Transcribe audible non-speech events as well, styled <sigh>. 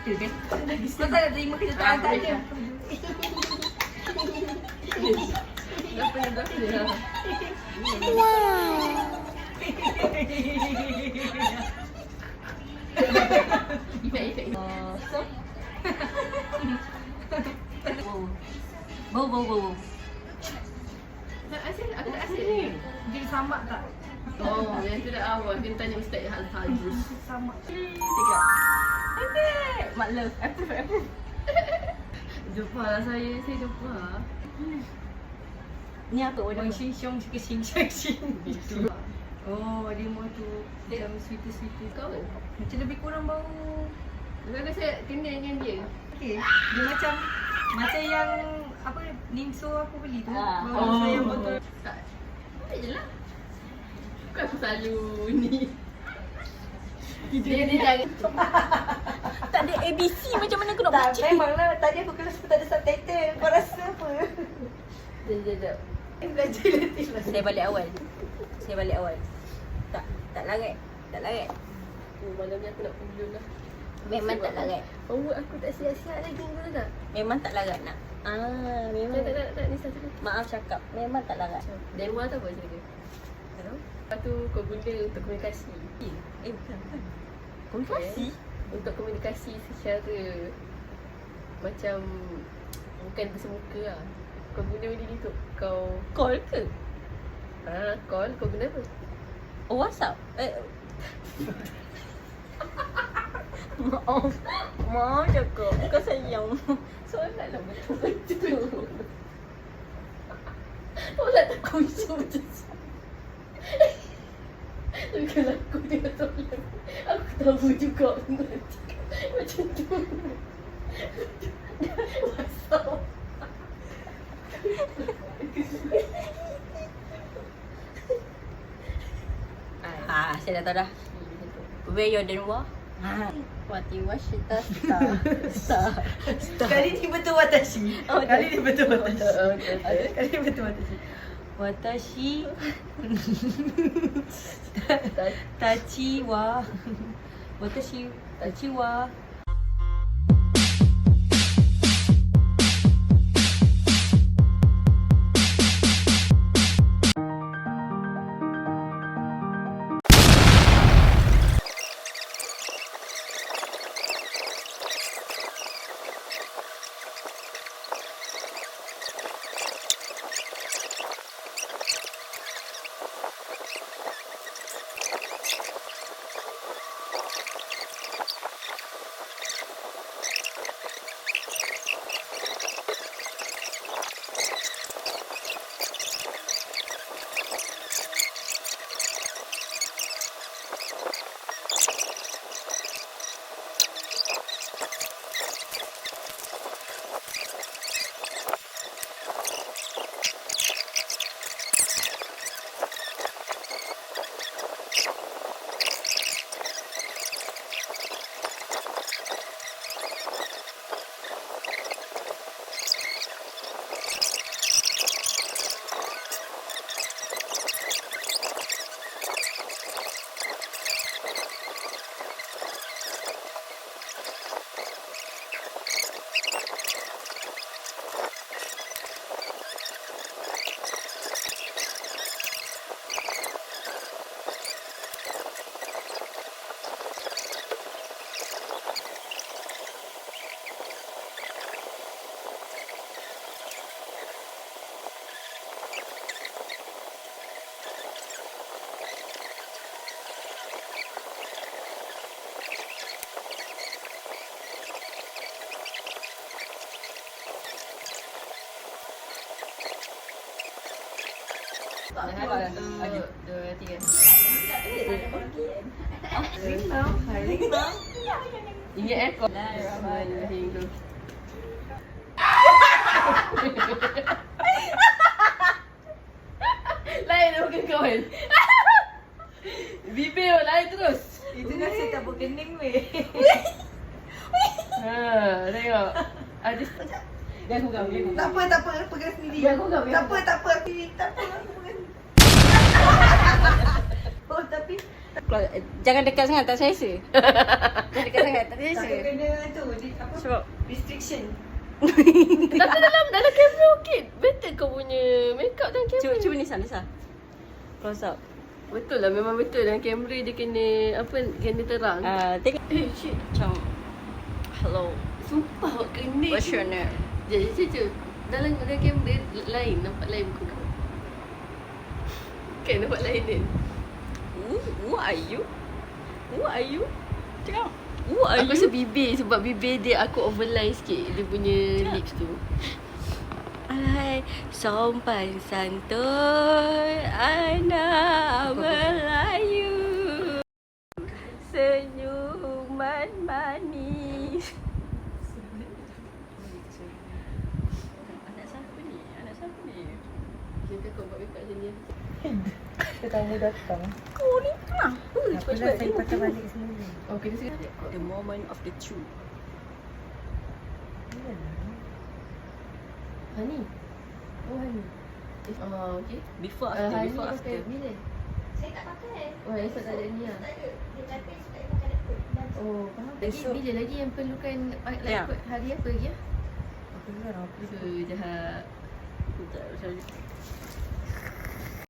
doktor kan? Kau tak nak terima kenyataan tak ada. Yang doktor? Efek-efek. Uh, so? Bau, bau, bau, bau. Tak asyik, aku tak asyik. Dia sama tak? Oh, yang tu dah awal. Kena tanya Ustaz Hal Hajus. Sama. Tiga. Asyik. Mak love. Approve, approve. <laughs> Jumpa lah saya. Saya jumpa. Ni apa warna? Wang Xing Xiong ke Xiong Xing. Itu. Oh, dia mau tu macam sweeter-sweeter. Kau? Macam lebih kurang bau. Kenapa saya kenal dengan dia? Okay. Dia macam macam yang apa Nimso aku beli tu. Ah. Bau Nimso yang botol. Tak. Tak je lah. Bukan aku selalu ni. Dia dia jangan. Tak ABC macam mana aku nak Tak, baca. memanglah tadi aku kelas tak ada subtitle. Kau rasa apa? Dia dia dia. Eh, belajar letih lah. Saya balik awal. Saya balik awal. Tak tak larat. Tak larat. Oh, malam ni aku nak pergi lah. Memang tak larat. Oh, aku tak siap-siap lagi guna tak? Memang tak larat nak. Ah, memang. Tak tak tak tak ni satu. Maaf cakap. Memang tak larat. Demo atau apa cerita? Lepas tu kau guna untuk komunikasi. Eh, bukan. bukan. Komunikasi? Untuk komunikasi secara macam bukan bersemuka lah. Kau guna benda ni untuk kau Call ke? ah, call, kau guna apa? Oh, WhatsApp? Eh. <laughs> Maaf. Maaf cakap. Kau sayang. Soalan lah betul-betul. Kau nak tak kunci macam tu. Tapi kalau aku dia tolong Aku tahu juga nanti Macam tu Ah, saya dah tahu dah. Where your denwa? Ha. Wati washita star. Star. Kali ni betul watashi. Oh, Kali ni betul watashi. Oh. Kali ni betul watashi. Watashi <laughs> tachi wa 私うちは Watashi tachi wa Satu, dua, tiga Rimau. Hai rimau. Ingat eh kau Bismillahirrahmanirrahim Lain dah bukan kawan Bibir lain terus Itu nasi tak berkening weh. Ha, tengok Ada Dia aku gam, dia aku Tak apa, tak apa. Pegang sendiri. Biar aku gam, biar Tak apa, tak apa. Tak apa. <laughs> Oh, tapi Jangan dekat sangat tak selesa. <laughs> Jangan dekat sangat tak selesa. tak kena tu. perfection. <laughs> Tapi dalam dalam kamera okey. Better kau punya makeup dalam kamera. Cuba, cuba Nisa, Nisa. Close up. Betul lah memang betul dalam kamera dia kena apa kena terang. Uh, tengok. Eh shit. Macam, hello. Sumpah awak kena. What's your name? Jadi cucu. Dalam dalam kamera lain nampak lain muka kau. Kan nampak lain kan? Who, who are you? Who are you? Tengok. Who are Aku you? rasa bibir sebab bibir dia aku overline sikit dia punya lips tu. Alai sopan santun anak Melayu Senyuman manis Anak siapa ni? Anak siapa ni? Kita kau buat makeup macam ni. Tetamu datang. Kau ni kenapa? Cepat-cepat tengok, tengok. semula. Oh kita sekarang. The moment of the truth Hani. Oh Hani. Oh okey. Before Uh, after, Hani before pakai after bila? Saya tak pakai. Oh Esok tak ada ni lah. Tak ada. Dia cakap supaya pakai laptop. Oh faham. Lagi Esok. bila lagi yang perlukan like kot hari apa lagi ya? Aku dengar apa So jahat. Sekejap, sorry.